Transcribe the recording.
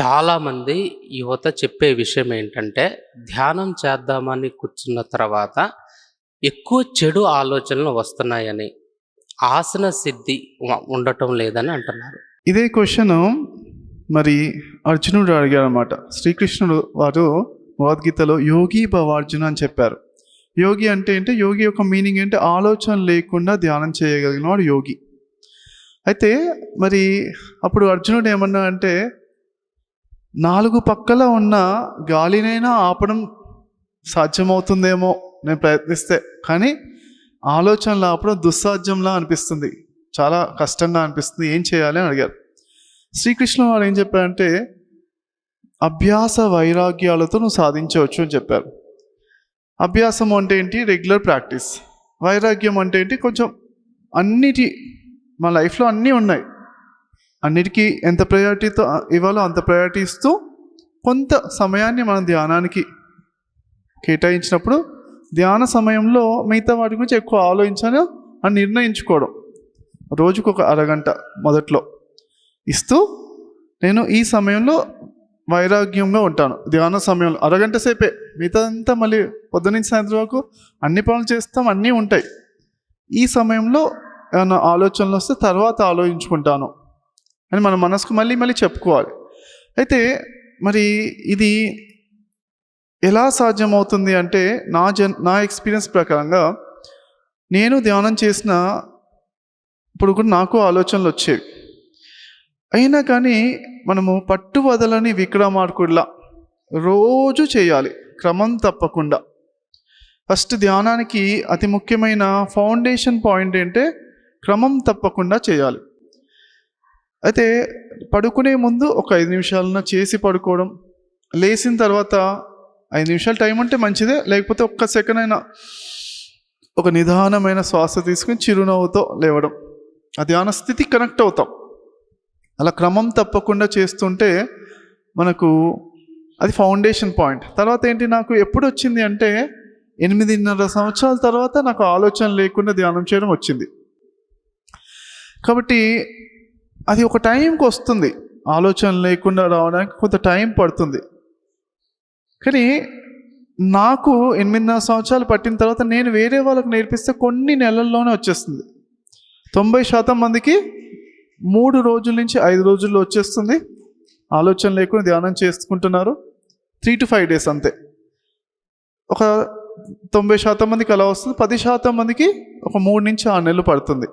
చాలామంది యువత చెప్పే విషయం ఏంటంటే ధ్యానం చేద్దామని కూర్చున్న తర్వాత ఎక్కువ చెడు ఆలోచనలు వస్తున్నాయని ఆసన సిద్ధి ఉండటం లేదని అంటున్నారు. ఇదే క్వశ్చన్ మరి అర్జునుడు అడిగాడు అనమాట శ్రీకృష్ణుడు వారు భగవద్గీతలో యోగి భవార్జున అని చెప్పారు. యోగి అంటే ఏంటి? యోగి యొక్క మీనింగ్ ఏంటి? ఆలోచన లేకుండా ధ్యానం చేయగలిగిన వాడు యోగి. అయితే మరి అప్పుడు అర్జునుడు ఏమన్నా అంటే నాలుగు పక్కల ఉన్న గాలినైనా ఆపడం సాధ్యమవుతుందేమో నేను ప్రయత్నిస్తే. కానీ ఆలోచనలు ఆపడం దుస్సాధ్యంలా అనిపిస్తుంది. చాలా కష్టంగా అనిపిస్తుంది. ఏం చేయాలి అని అడిగారు. శ్రీకృష్ణ వారు ఏం చెప్పారంటే అభ్యాస వైరాగ్యాలతో నువ్వు సాధించవచ్చు అని చెప్పారు. అభ్యాసం అంటే ఏంటి? Regular practice. వైరాగ్యం అంటే ఏంటి? కొంచెం అన్నిటి మా లైఫ్లో అన్నీ ఉన్నాయి. అన్నిటికీ ఎంత ప్రయారిటీతో ఇవ్వాలో అంత ప్రయారిటీ ఇస్తూ కొంత సమయాన్ని మనం ధ్యానానికి కేటాయించినప్పుడు ధ్యాన సమయంలో మిగతా వాటి గురించి ఎక్కువ ఆలోచించాలి అని నిర్ణయించుకోవడం. రోజుకు ఒక అరగంట మొదట్లో ఇస్తూ నేను ఈ సమయంలో వైరాగ్యంగా ఉంటాను. ధ్యాన సమయంలో అరగంట సేపే. మిగతా అంతా మళ్ళీ పొద్దునుంచి సాయంత్రం వరకు అన్ని పనులు చేస్తాం అన్నీ ఉంటాయి. ఈ సమయంలో ఏమైనా ఆలోచనలు వస్తే తర్వాత ఆలోచించుకుంటాను. అని మన మనసుకు మళ్ళీ మళ్ళీ చెప్పుకోవాలి. అయితే మరి ఇది ఎలా సాధ్యమవుతుంది అంటే నా జన్ నా ఎక్స్పీరియన్స్ ప్రకారంగా నేను ధ్యానం చేసిన ఇప్పుడు కూడా నాకు ఆలోచనలు వచ్చేవి. అయినా కానీ మనము పట్టు వదలని విక్రమార్కుడిలా రోజు చేయాలి క్రమం తప్పకుండా. ఫస్ట్ ధ్యానానికి అతి ముఖ్యమైన ఫౌండేషన్ పాయింట్ ఏంటంటే క్రమం తప్పకుండా చేయాలి. అయితే పడుకునే ముందు ఒక ఐదు నిమిషాలన చేసి పడుకోవడం లేచిన తర్వాత ఐదు నిమిషాలు టైం ఉంటే మంచిదే లేకపోతే ఒక్క సెకండ్ అయినా ఒక నిదానమైన శ్వాస తీసుకుని చిరునవ్వుతో లేవడం. ఆ ధ్యాన స్థితి కనెక్ట్ అవుతాం. అలా క్రమం తప్పకుండా చేస్తుంటే మనకు అది ఫౌండేషన్ పాయింట్. తర్వాత ఏంటి నాకు ఎప్పుడు వచ్చింది అంటే ఎనిమిదిన్నర సంవత్సరాల తర్వాత నాకు ఆలోచన లేకుండా ధ్యానం చేయడం వచ్చింది. కాబట్టి అది ఒక టైంకి వస్తుంది. ఆలోచన లేకుండా రావడానికి కొంత టైం పడుతుంది. కానీ నాకు ఎనిమిదిన్నర సంవత్సరాలు పట్టిన తర్వాత నేను వేరే వాళ్ళకి నేర్పిస్తే కొన్ని నెలల్లోనే వచ్చేస్తుంది. తొంభై శాతం మందికి మూడు రోజుల నుంచి ఐదు రోజుల్లో వచ్చేస్తుంది. ఆలోచన లేకుండా ధ్యానం చేసుకుంటున్నారు. త్రీ టు ఫైవ్ డేస్ అంతే. ఒక తొంభై శాతం మందికి అలా వస్తుంది. పది శాతం మందికి ఒక మూడు నుంచి ఆరు నెలలు పడుతుంది.